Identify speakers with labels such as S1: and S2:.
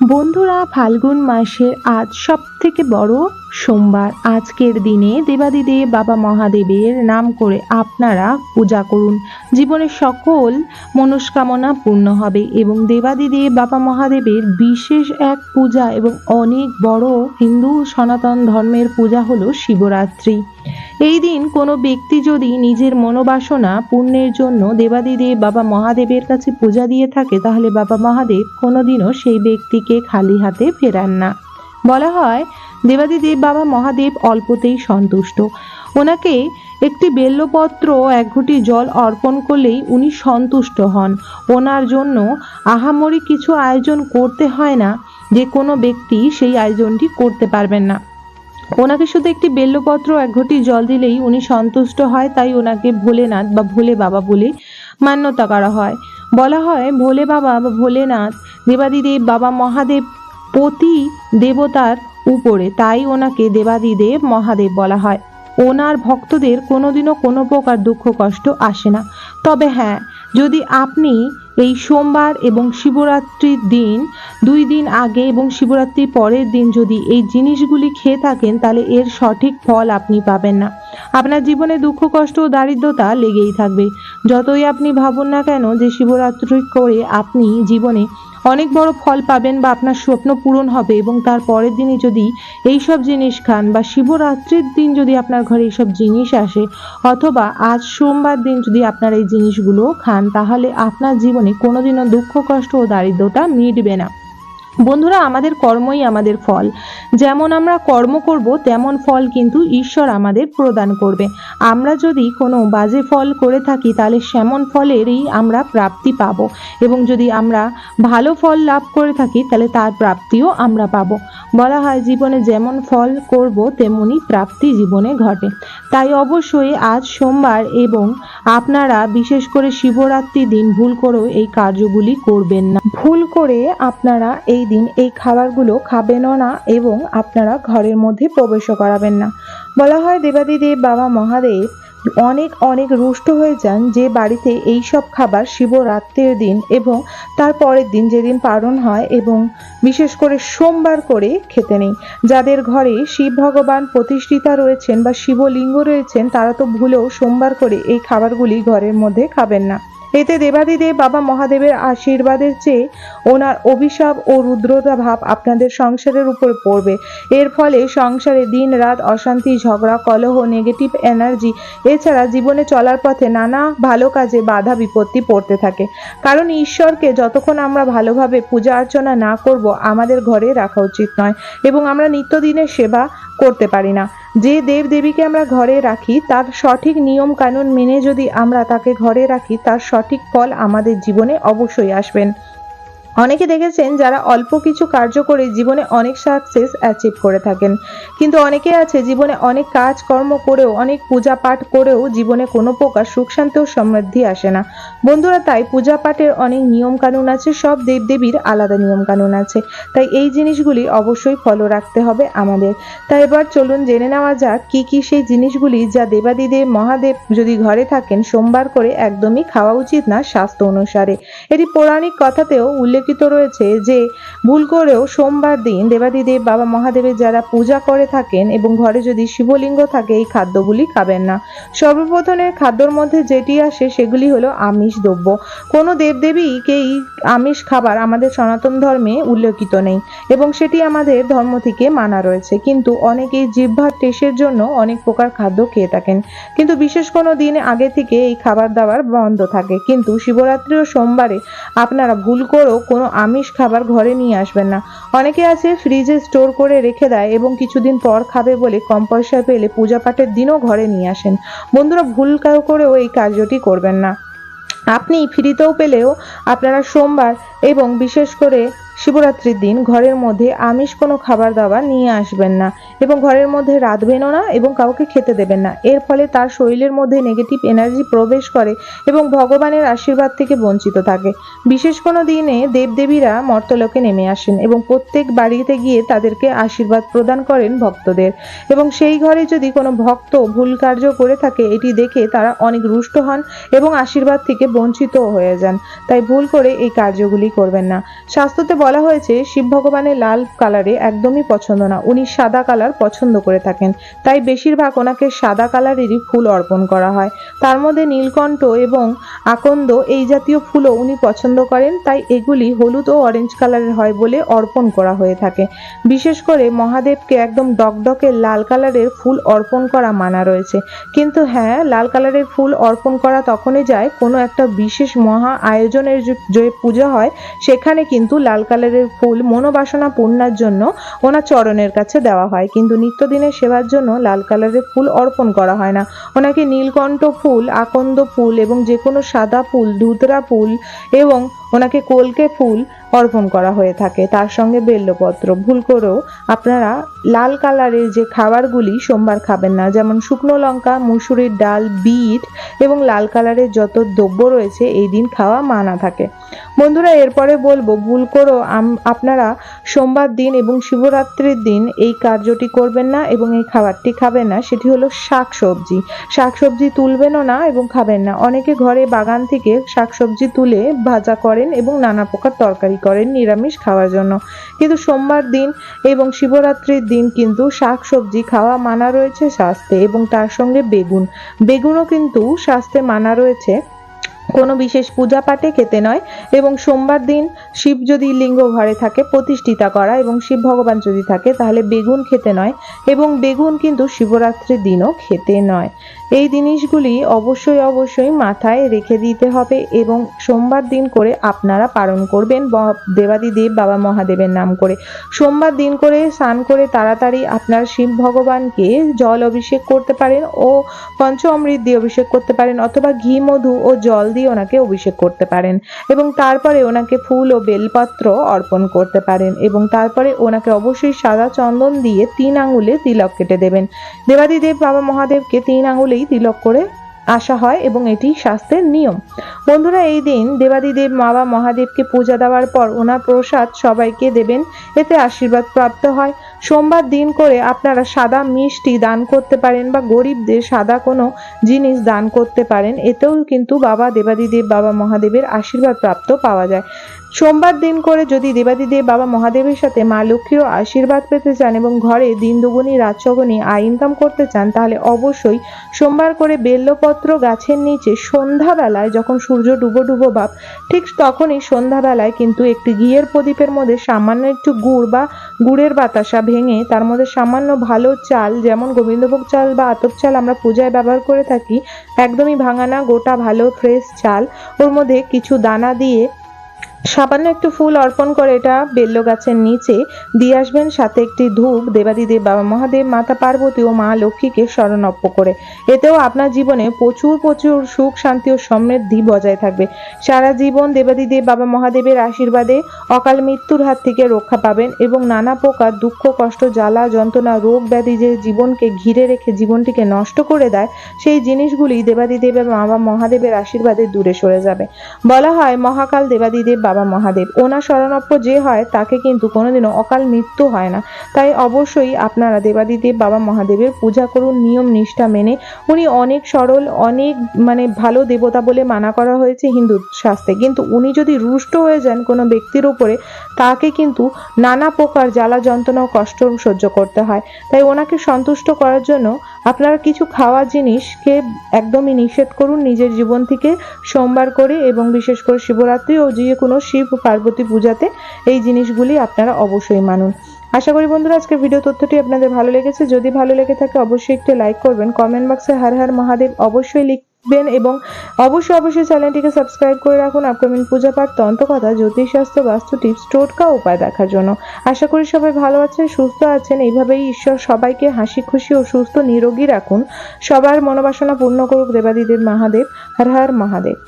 S1: বন্ধুরা, ফাল্গুন মাসের আজ সব থেকে বড় সোমবার। আজকের দিনে দেবাদিদেব বাবা মহাদেবের নাম করে আপনারা পূজা করুন। জীবনের সকল মনস্কামনা পূর্ণ হবে এবং দেবাদিদেব বাবা মহাদেবের বিশেষ এক পূজা এবং অনেক বড় হিন্দু সনাতন ধর্মের পূজা হলো শিবরাত্রি। এই দিন কোনো ব্যক্তি যদি নিজের মনোবাসনা পূর্ণের জন্য দেবাদিদেব বাবা মহাদেবের কাছে পূজা দিয়ে থাকে, তাহলে বাবা মহাদেব কোনোদিনও সেই ব্যক্তিকে খালি হাতে ফেরান না। বলা হয়, দেবাদিদেব বাবা মহাদেব অল্পতেই সন্তুষ্ট। ওনাকে একটি বেল্লপত্র, এক ঘটি জল অর্পণ করলেই উনি সন্তুষ্ট হন। ওনার জন্য আহামরি কিছু আয়োজন করতে হয় না, যে কোনো ব্যক্তি সেই আয়োজনটি করতে পারবেন না। ওনাকে শুধু একটি বেল্লপত্র এক ঘটি জল দিলেই উনি সন্তুষ্ট হয়, তাই ওনাকে ভোলেনাথ বা ভোলে বাবা বলে মান্যতা করা হয়। বলা হয়, ভোলে বাবা বা ভোলেনাথ দেবাদিদেব বাবা মহাদেব পতি দেবতার উপরে, তাই ওনাকে দেবাদিদেব মহাদেব বলা হয়। ওনার ভক্তদের কোনোদিনও কোনো প্রকার দুঃখ কষ্ট আসে না। তবে হ্যাঁ যদি আপনি এই সোমবার এবং শিবরাত্রির দিন, দুই দিন আগে এবং শিবরাত্রির পরের দিন যদি এই জিনিসগুলি খেয়ে থাকেন, তাহলে এর সঠিক ফল আপনি পাবেন না। আপনার জীবনে দুঃখ, কষ্ট ও দারিদ্রতা লেগেই থাকবে। যতই আপনি ভাবুন না কেন যে শিবরাত্রি করে আপনি জীবনে অনেক বড় ফল পাবেন বা আপনার স্বপ্ন পূরণ হবে এবং তার পরের দিনই যদি এই সব জিনিস খান বা শিবরাত্রির দিন যদি আপনার ঘরে এইসব জিনিস আসে অথবা আজ সোমবার দিন যদি আপনার এই জিনিসগুলো খান, তাহলে আপনার জীবনে কোনোদিনও দুঃখ, কষ্ট ও দারিদ্রতা মিটবে না। বন্ধুরা, আমাদের কর্মই আমাদের ফল। যেমন আমরা কর্ম করব, তেমন ফল কিন্তু ঈশ্বর আমাদের প্রদান করবে। আমরা যদি কোনো বাজে ফল করে থাকি, তাহলে সেমন ফলেরই আমরা প্রাপ্তি পাব। এবং যদি আমরা ভালো ফল লাভ করে থাকি, তাহলে তার প্রাপ্তিও আমরা পাবো। বলা হয়, জীবনে যেমন ফল করব, তেমনি প্রাপ্তি জীবনে ঘটে। তাই অবশ্যই আজ সোমবার এবং আপনারা বিশেষ করে শিবরাত্রির দিন ভুল করেও এই কার্যগুলি করবেন না। ভুল করে আপনারা এই দিন এই খাবারগুলো খাবেনও না এবং আপনারা ঘরের মধ্যে প্রবেশও করাবেন না। বলা হয় দেবাদিদেব, বাবা মহাদেব অনেক অনেক রুষ্ট হয়ে যান যে বাড়িতে এই সব খাবার শিবরাত্রির দিন এবং তার পরের দিন যেদিন পালন হয় এবং বিশেষ করে সোমবার করে খেতে নেই। যাদের ঘরে শিব ভগবান প্রতিষ্ঠিতা রয়েছেন বা শিবলিঙ্গ রয়েছেন তারা তো ভুলেও সোমবার করে এই খাবারগুলি ঘরের মধ্যে খাবেন না। এতে দেবাদিদেব বাবা মহাদেবের আশীর্বাদের চেয়ে ওনার অভিশাপ ও রুদ্রতা ভাব আপনাদের সংসারের উপর পড়বে। এর ফলে সংসারে দিন রাত অশান্তি, ঝগড়া, কলহ নেগেটিভ এনার্জি এছাড়া জীবনে চলার পথে নানা ভালো কাজে বাধা, বিপত্তি পড়তে থাকে। কারণ ঈশ্বরকে যতক্ষণ আমরা ভালোভাবে পূজা অর্চনা না করব, আমাদের ঘরে রাখা উচিত নয় এবং আমরা নিত্যদিনের সেবা করতে পারি না। যে দেবদেবীকে আমরা ঘরে রাখি, তার সঠিক নিয়ম কানুন মেনে যদি আমরা তাকে ঘরে রাখি, তার সঠিক ফল আমাদের জীবনে অবশ্যই আসবেন। অনেকে দেখেছেন যারা অল্প কিছু কার্য করে জীবনে অনেক সাকসেস অ্যাচিভ করে থাকেন। কিন্তু অনেকে আছে জীবনে অনেক কাজ কর্ম করেও, অনেক পূজা পাঠ করেও জীবনে কোনো প্রকার সুখ, শান্তি ও সমৃদ্ধি আসে না। বন্ধুরা, তাই পূজা পাঠের অনেক নিয়ম কানুন আছে, সব দেবদেবীর আলাদা নিয়ম কানুন আছে। তাই এই জিনিসগুলি অবশ্যই ফলো রাখতে হবে আমাদের। তাই এবার চলুন জেনে নেওয়া যাক কি কি সেই জিনিসগুলি যা দেবাদিদেব, মহাদেব যদি ঘরে থাকেন, সোমবার করে একদমই খাওয়া উচিত না স্বাস্থ্য অনুসারে। এটি পৌরাণিক কথাতেও উল্লেখিত রয়েছে যে ভুল করেও সোমবার দিন দেবাদিদেব বাবা মহাদেবের যারা পূজা করে থাকেন এবং ঘরে যদি শিবলিঙ্গ থাকে, এই খাদ্যগুলি খাবেন না। সর্বপ্রথমে খাদ্যর মধ্যে যেটি আসে সেগুলি হলো আমিষ দ্রব্য। কোনো দেবদেবীকেই আমিষ খাবার আমাদের সনাতন ধর্মে উল্লেখিত নেই এবং সেটি আমাদের ধর্ম থেকে মানা রয়েছে। কিন্তু অনেকেই জিহ্বার টেস্টের জন্য অনেক প্রকার খাদ্য খেয়ে থাকেন। কিন্তু বিশেষ কোনো দিন আগে থেকে এই খাবার দাবার বন্ধ থাকে। কিন্তু শিবরাত্রি ও সোমবারে আপনারা ভুল করেও কোনো আমিষ খাবার ঘরে নিয়ে আসবেন না। অনেকে আছে ফ্রিজে স্টোর করে রেখে দেয় এবং কিছুদিন পর খাবে বলে কম পয়সা পেলে পূজা পাঠের দিনও ঘরে নিয়ে আসেন। বন্ধুরা ভুল করেও এই কার্যটি করবেন না। আপনি ফ্রিতেও পেলেও আপনারা সোমবার এবং বিশেষ করে শিবরাত্রির দিন ঘরের মধ্যে আমিষ কোনো খাবার দাবার নিয়ে আসবেন না এবং ঘরের মধ্যে রাঁধবেনও না এবং কাউকে খেতে দেবেন না। এর ফলে তার শরীরের মধ্যে নেগেটিভ এনার্জি প্রবেশ করে এবং ভগবানের আশীর্বাদ থেকে বঞ্চিত থাকে। বিশেষ কোনো দিনে দেবদেবীরা মর্তলোকে নেমে আসেন এবং প্রত্যেক বাড়িতে গিয়ে তাদেরকে আশীর্বাদ প্রদান করেন ভক্তদের এবং সেই ঘরে যদি কোনো ভক্ত ভুল কার্য করে থাকে, এটি দেখে তারা অনেক রুষ্ট হন এবং আশীর্বাদ থেকে বঞ্চিত হয়ে যান। তাই ভুল করে এই কার্যগুলি করবেন না। শাস্ত্রতে বলা হয়েছে, শিব ভগবানের লাল কালারে একদমই পছন্দ না। উনি সাদা কালার পছন্দ করে থাকেন। তাই বেশিরভাগ ওনাকে সাদা কালারেরই ফুল অর্পণ করা হয়। তার মধ্যে নীলকণ্ঠ এবং আকন্দ এই জাতীয় ফুলও উনি পছন্দ করেন। তাই এগুলি হলুদ ও অরেঞ্জ কালারের হয় বলে অর্পণ করা হয়ে থাকে। বিশেষ করে মহাদেবকে একদম ডকডকে লাল কালারের ফুল অর্পণ করা মানা রয়েছে। কিন্তু হ্যাঁ লাল কালারের ফুল অর্পণ করা তখনই যায় কোনো একটা বিশেষ মহা আয়োজনের যে- পূজা হয়, সেখানে কিন্তু লাল কালারের ফুল মনোবাসনা পূর্ণার জন্য ওনার চরণের কাছে দেওয়া হয়। কিন্তু নিত্যদিনের সেবার জন্য লাল কালারের ফুল অর্পণ করা হয় না। ওনাকে নীলকণ্ঠ ফুল, আকন্দ ফুল এবং যে কোনো সাদা ফুল, ধুতরা ফুল এবং ওনাকে কলকে ফুল অর্পণ করা হয়ে থাকে। তার সঙ্গে বেল্লপত্র। ভুল করেও আপনারা লাল কালারের যে খাবারগুলি সোমবার খাবেন না, যেমন শুকনো লঙ্কা, মুসুরির ডাল, বিট এবং লাল কালারের যত দ্রব্য রয়েছে এই দিন খাওয়া মানা থাকে। বন্ধুরা, এরপরে বলব, ভুল করেও আপনারা সোমবার দিন এবং শিবরাত্রির দিন এই কার্যটি করবেন না এবং এই খাবারটি খাবেন না। সেটি হলো শাক সবজি শাক সবজি তুলবেনও না এবং খাবেন না। অনেকে ঘরে বাগান থেকে শাক সবজি তুলে ভাজা করেন এবং নানা প্রকার তরকারি করেন নিরামিষ খাওয়ার জন্য। কিন্তু সোমবার দিন এবং শিবরাত্রির দিন কিন্তু শাক সবজি খাওয়া মানা রয়েছে স্বাস্থ্যে এবং তার সঙ্গে বেগুন। বেগুনও কিন্তু স্বাস্থ্যে মানা রয়েছে। কোনো বিশেষ পূজা পাঠে খেতে নয় এবং সোমবার দিন শিব যদি লিঙ্গ ঘরে থাকে, প্রতিষ্ঠিতা করা এবং শিব ভগবান যদি থাকে, তাহলে বেগুন খেতে নয় এবং বেগুন কিন্তু শিবরাত্রির দিনও খেতে নয়। এই জিনিসগুলি অবশ্যই অবশ্যই মাথায় রেখে দিতে হবে এবং সোমবার দিন করে আপনারা পালন করবেন দেবাদিদেব বাবা মহাদেবের নাম করে। সোমবার দিন করে স্নান করে তাড়াতাড়ি আপনার শিব ভগবানকে জল অভিষেক করতে পারেন ও পঞ্চ অমৃত দিয়ে অভিষেক করতে পারেন অথবা ঘি, মধু ও জল দিয়ে ওনাকে অভিষেক করতে পারেন এবং তারপরে ওনাকে ফুল ও বেলপত্র অর্পণ করতে পারেন এবং তারপরে ওনাকে অবশ্যই সাদা চন্দন দিয়ে তিন আঙুলে তিলক কেটে দেবেন। দেবাদিদেব বাবা মহাদেবকে তিন আঙুলেই তিলক করে আসা হয় এবং এটি শাস্ত্রের নিয়ম। বন্ধুরা, এই দিন দেবাদিদেব বাবা মহাদেবকে পূজা দেওয়ার পর ওনার প্রসাদ সবাইকে দেবেন, এতে আশীর্বাদ প্রাপ্ত হয়। সোমবার দিন করে আপনারা সাদা মিষ্টি দান করতে পারেন বা গরিবদের সাদা কোনো জিনিস দান করতে পারেন, এতেও কিন্তু বাবা দেবাদিদেব, বাবা মহাদেবের আশীর্বাদ প্রাপ্ত পাওয়া যায়। সোমবার দিন করে যদি দেবাদিদেব, বাবা মহাদেবের সাথে মা লক্ষ্মীরও আশীর্বাদ পেতে চান এবং ঘরে দিন দুগুনি রাত চগুনি আয় ইনকাম করতে চান, তাহলে অবশ্যই সোমবার করে বেল্লপত্র গাছের নিচে সন্ধ্যাবেলায় যখন সূর্য ডুবো ডুবো ভাব, ঠিক তখনই সন্ধ্যাবেলায় কিন্তু একটি ঘিয়ের প্রদীপের মধ্যে সামান্য একটু গুড় বা গুড়ের বাতাসা ভেঙে তার মধ্যে সামান্য ভালো চাল, যেমন গোবিন্দভোগ চাল বা আতপ চাল আমরা পূজায় ব্যবহার করে থাকি, একদমই ভাঙানা গোটা ভালো ফ্রেশ চাল। ওর মধ্যে কিছু দানা দিয়ে সামান্য একটু ফুল অর্পণ করে এটা বেল্ল গাছের নিচে দিয়ে আসবেন। সাথে একটি ধূপ, দেবাদিদেব, বাবা মহাদেব, মাতা পার্বতী ও মা লক্ষ্মীকে স্মরণপ্য করে। এতেও আপনার জীবনে প্রচুর প্রচুর সুখ, শান্তি ও সমৃদ্ধি বজায় থাকবে। সারা জীবন দেবাদিদেব, বাবা মহাদেবের আশীর্বাদে অকাল মৃত্যুর হাত থেকে রক্ষা পাবেন এবং নানা প্রকার দুঃখ, কষ্ট, জ্বালা, যন্ত্রণা, রোগ ব্যাধি যে জীবনকে ঘিরে রেখে জীবনটিকে নষ্ট করে দেয়, সেই জিনিসগুলি দেবাদিদেবের বাবা মহাদেবের আশীর্বাদে দূরে সরে যাবে। বলা হয় মহাকাল দেবাদিদেব, বাবা মহাদেব। ওনার শরণাপ্য যে হয়, তাকে কিন্তু কোনোদিনও অকাল মৃত্যু হয় না। তাই অবশ্যই আপনারা দেবাদিদেব বাবা মহাদেবের পূজা করুন, নিয়ম নিষ্ঠা মেনে। উনি অনেক সরল, অনেক মানে ভালো দেবতা বলে মানা করা হয়েছে হিন্দু শাস্ত্রে। কিন্তু উনি যদি রুষ্ট হয়ে যান কোনো ব্যক্তির উপরে, তাকে কিন্তু নানা প্রকার জ্বালা যন্ত্রণা ও কষ্ট সহ্য করতে হয়। তাই ওনাকে সন্তুষ্ট করার জন্য আপনারা কিছু খাওয়া জিনিসকে একদমই নিষেধ করুন, নিজের জীবন থেকে সোমবার করে এবং বিশেষ করে শিবরাত্রি ও যে কোনো শিব পার্বতী পূজাতে এই জিনিসগুলি আপনারা অবশ্যই মানুন। আশা করি বন্ধুরা, আজকের ভিডিও তথ্যটি আপনাদের ভালো লেগেছে। যদি ভালো লেগে থাকে, অবশ্যই একটু লাইক করবেন। কমেন্ট বক্সে হার হার মহাদেব অবশ্যই লিখবেন এবং অবশ্যই অবশ্যই চ্যানেলটিকে সাবস্ক্রাইব করে রাখুন আপকামিং পূজা পাঠ, তন্ত্রকথা জ্যোতিষশাস্ত্র বাস্তু টিপস, টোটকা উপায় দেখার জন্য। আশা করি সবাই ভালো আছেন, সুস্থ আছেন। এইভাবেই ঈশ্বর সবাইকে হাসি খুশি ও সুস্থ নিরোগী রাখুন। সবার মনোবাসনা পূর্ণ করুক দেবাদিদেব মহাদেব, হর হর মহাদেব।